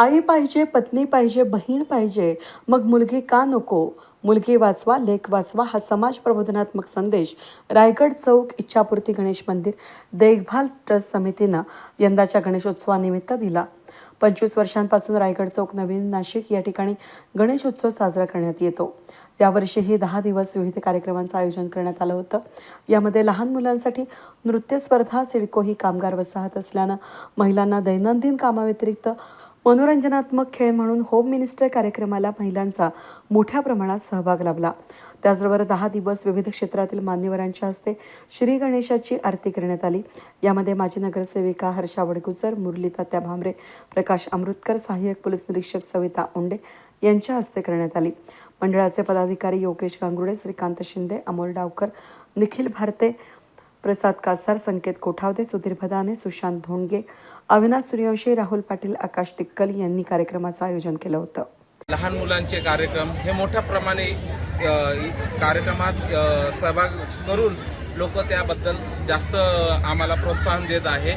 आई पाहिजे पत्नी पाहिजे बहीण पाहिजे मग मुलगी का नको? मुलगी वाचवा लेख वाचवा हा समाज प्रबोधनात्मक संदेश. रायगड चौक इच्छापूर्ती गणेश मंदिर देखभाल ट्रस्ट समितीनं यंदाच्या गणेशोत्सवानिमित्त दिला. पंचवीस वर्षांपासून रायगड चौक नवीन नाशिक या ठिकाणी गणेशोत्सव साजरा करण्यात येतो. यावर्षीही दहा दिवस विविध कार्यक्रमांचं आयोजन करण्यात आलं होतं. यामध्ये लहान मुलांसाठी नृत्यस्पर्धा सिडको ही कामगार वसाहत असल्यानं महिलांना दैनंदिन कामाव्यतिरिक्त मनोरंजनात्मक खेळ म्हणून होम मिनिस्टर कार्यक्रमाला महिलांचा मोठ्या प्रमाणात सहभाग लाभला. त्याचबरोबर दहा दिवस विविध क्षेत्रातील मान्यवरांच्या हस्ते श्री गणेशाची आरती करण्यात आली. यामध्ये माजी नगरसेविका हर्षा वडगुजर मुरली तात्या भामरे प्रकाश अमृतकर सहाय्यक पोलीस निरीक्षक सविता ओंडे यांच्या हस्ते करण्यात आली. मंडळाचे पदाधिकारी योगेश गांगुडे श्रीकांत शिंदे अमोल डावकर निखिल भारते प्रसाद कासार संकेत कोठावदे सुधीर भदाने सुशांत धोंडगे अविनाश सूर्यवंशी राहुल पाटील आकाश टिक्कल यांनी कार्यक्रमाचं आयोजन केलं होतं. लहान मुलांचे कार्यक्रम हे मोठ्या प्रमाणे कार्यक्रमात सहभाग करून लोक त्याबद्दल जास्त आम्हाला प्रोत्साहन देत आहे.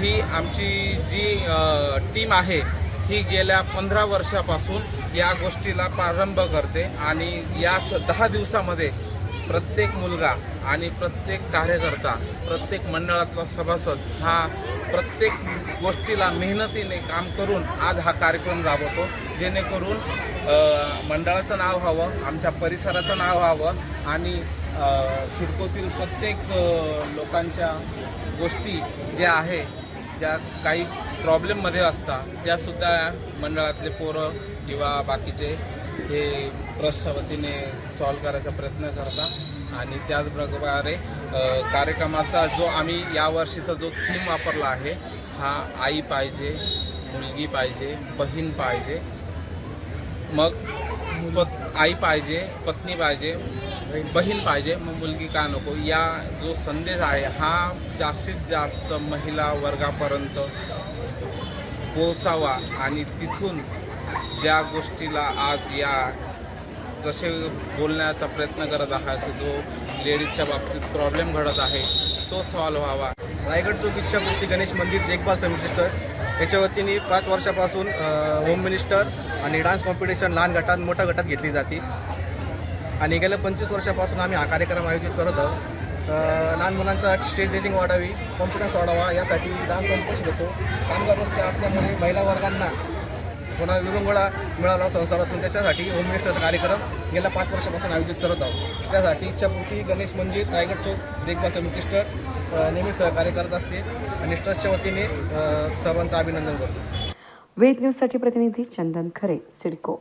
ही आमची जी टीम आहे ही गेल्या पंधरा वर्षापासून या गोष्टीला प्रारंभ करते आणि या स दहा दिवसामध्ये प्रत्येक मुलगा आणि प्रत्येक कार्यकर्ता प्रत्येक मंडळातला सभासद हा प्रत्येक गोष्टीला मेहनतीने काम करून आज हा कार्यक्रम राबवतो. जेणेकरून मंडळाचं नाव व्हावं आमच्या परिसराचं नाव व्हावं आणि सिडकोतील प्रत्येक लोकांच्या गोष्टी ज्या आहे ज्या काही प्रॉब्लेममध्ये असतात त्यासुद्धा मंडळातले पोरं किंवा बाकीचे हे ट्रस्टच्या वतीने सॉल्व करायचा प्रयत्न करता. आणि त्याचप्रकारे कार्यक्रमाचा जो आम्ही यावर्षीचा जो थीम वापरला आहे हा आई पाहिजे मुलगी पाहिजे बहीण पाहिजे मग पत आई पाहिजे पत्नी पाहिजे बहीण पाहिजे मग मुलगी का नको या जो संदेश आहे हा जास्तीत जास्त महिला वर्गापर्यंत पोचावा आणि तिथून ज्या गोष्टीला आज या जसे बोलण्याचा प्रयत्न करत आहात जो लेडीजच्या बाबतीत प्रॉब्लेम घडत आहे तो सॉल्व्ह व्हावा. रायगड चौक इच्छापूर्ती गणेश मंदिर देखभाल समिती याच्या वतीने पाच वर्षापासून होम मिनिस्टर आणि डान्स कॉम्पिटिशन लहान गटात मोठ्या गटात घेतली जाते. आणि गेल्या पंचवीस वर्षापासून आम्ही हा कार्यक्रम आयोजित करत आहोत. लहान मुलांचा स्टेट रेटिंग वाढावी कॉन्फिडन्स वाढावा यासाठी डान्स कॉम्पिटिशन घेतो कामगार रस्ते असल्यामुळे महिला वर्गांना पुन्हा विरंगुळा मिळाला संसारातून. त्याच्यासाठी होम मिनिस्टरचा कार्यक्रम गेल्या पाच वर्षापासून आयोजित करत आहोत. त्यासाठी इच्छापूर्ती गणेश मंदिर रायगड चौक देखभाल समिती ट्रस्ट नेहमी सहकार्य करत असते आणि ट्रस्टच्या वतीने सर्वांचं अभिनंदन करतो. वेद न्यूजसाठी प्रतिनिधी चंदन खरे सिडको.